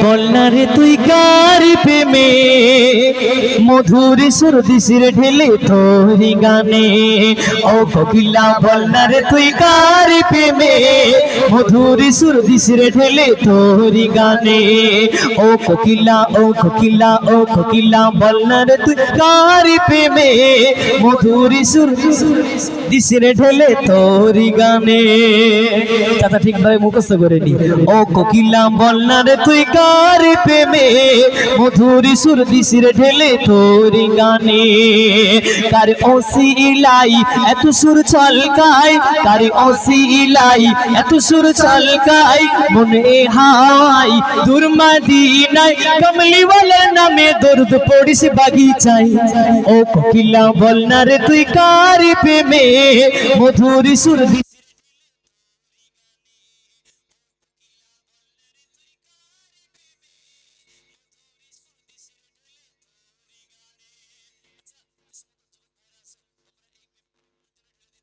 বল না রে তুই কার প্রেমে? মধুর সুর দিশির ঢেলে তোরি গানে। ও কোকিলা বল না রে তুই কার প্রেমে? মধুর সুর দিশির ঢেলে তোরি গানে। ও কোকিলা ও কোকিলা ও কোকিলা বল না রে তুই কার প্রেমে? মধুর সুর দিশির ঢেলে তোরি গানে। চাচা ঠিকভাবে মুখস্থ করে নি। ও কোকিলা বল না রে তুই কার প্রেমে? মধুরি সুর দিশির ঢেলে তোরি গানে। কার ওসি ইলাই, এত সুর ছলকাই কার ওসি ইলাই, এত সুর ছলকাই মনে হাই দূর মদিনায় কমলি ওয়ালা নামে, দর্দ পড়িস বাগিচাই ও কোকিলা বল না রে তুই কার প্রেমে? মধুরি সুর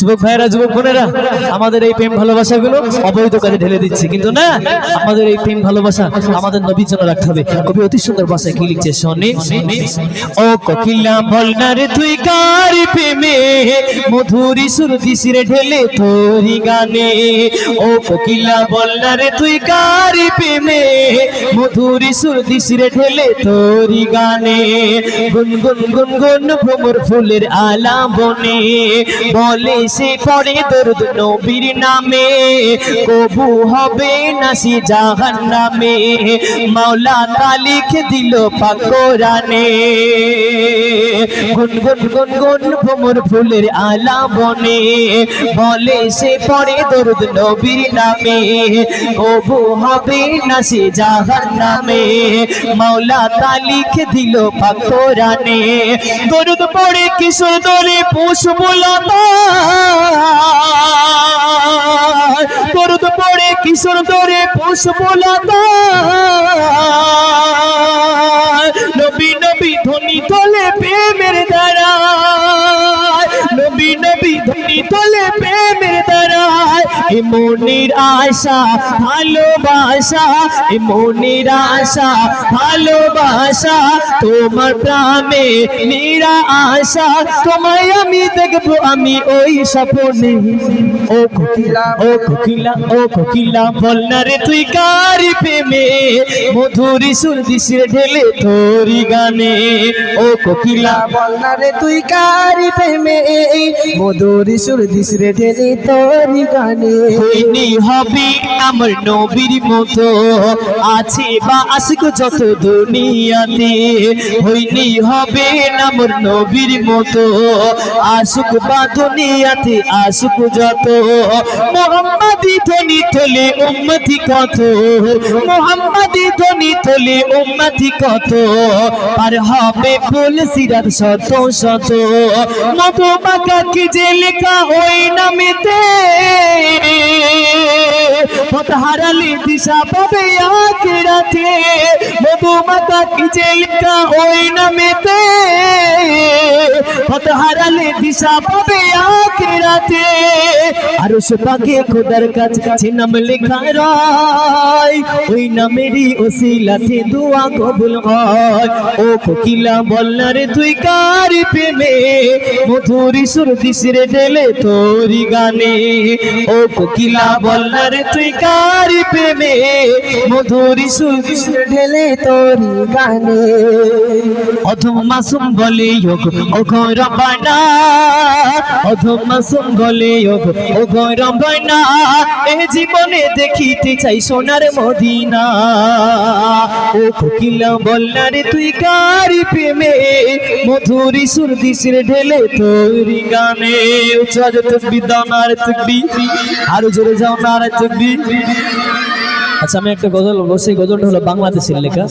যুবক ও কোকিলা তুই প্রেমে সুর দিশিরে ঢেলে তোরি গানে ও কোকিলা বল না রে তুই কার সুর ঢেলে তোরি গুন ভ্রমর ফুলের আলা বনে বলে সে পরে, দরুদ নবীর নামে কবু হবে না সে জাহান নামে মাওলা তালিখ দিল পাকরানে গুন গুন গুন গুন ভ্রমর ফুলের আলা বনে। বলে সে পরে দরুদ নবীর নামে কবু হবে না সে জাহান নামে। মাওলা তালিখ দিল পাকরানে দরুদ পড়ে কিশোর দরে পুষ্পলতা দরুদ পড়ে কিশোর দরে পুষ্পলতা তোলে আশা, ভালোবাসা, এ আশা, ভালোবাসা, তোমার প্রামে নিরা আশা, তোমায় আমি দেখব, আমি ওই স্বপ্নে। ও কোকিলা ও কোকিলা ও কোকিলা, বল না রে তুই কার প্রেমে? মধুরি সুর দিশির ঢেলে তোরি গানে। ও কোকিলা, বল না রে তুই কারি প্রেমে? মধুর সুর দিস রে ঢেলে তোরি গানে। হইনি হবে আমার নবীর মতো। আছে বা আশিক যত দুনিয়াতে হইনি হবে আমার নবীর মতো। আশুক বা দুনিয়াতে আশুক যত। মোহাম্মদি ধ্বনি তোলে উম্মতি কত? মোহাম্মদি ধ্বনি তোলে উম্মতি কত? আর হবে ফুল সিরাত শত শত। মতো বাঁকা কি যে লেখা ওই নামেতে পথ দিশা পাবে আখেরাতে। মধু মাতা কি যে লেখা ওই নামেতে। দিশা পাবে আখেরাতে। আর সে পাকে খোদার কাছে নাম লেখা রায়। ওই নামেরই ওসিলাতে দোয়া কবুল হয়। ও কোকিলা বল না রে তুই কার প্রেমে, মধুরি সুর দিশরে ঢেলে তোরি গানে। ও কোকিলা বল না রে তুই কার প্রেমে মধুরি সুর ঢেলে তোরি গানে। অধম মাসুম বলে যোগ ও গৌরবানা অধম মাসুম বলে যোগ ও গৌরবানা এ জীবনে দেখিতে চাই সোনার মদিনা। ও কোকিলা বল না রে তুই কার প্রেমে? মধুরি সুর দিশির ঢেলে তোরি গানে। উচ্চ তকবি দাও নারে আরও জোরে যাও নারে তকবি আচ্ছা আমি একটা গজল বলছি গজলটা হলো বাংলাদেশের লেখা।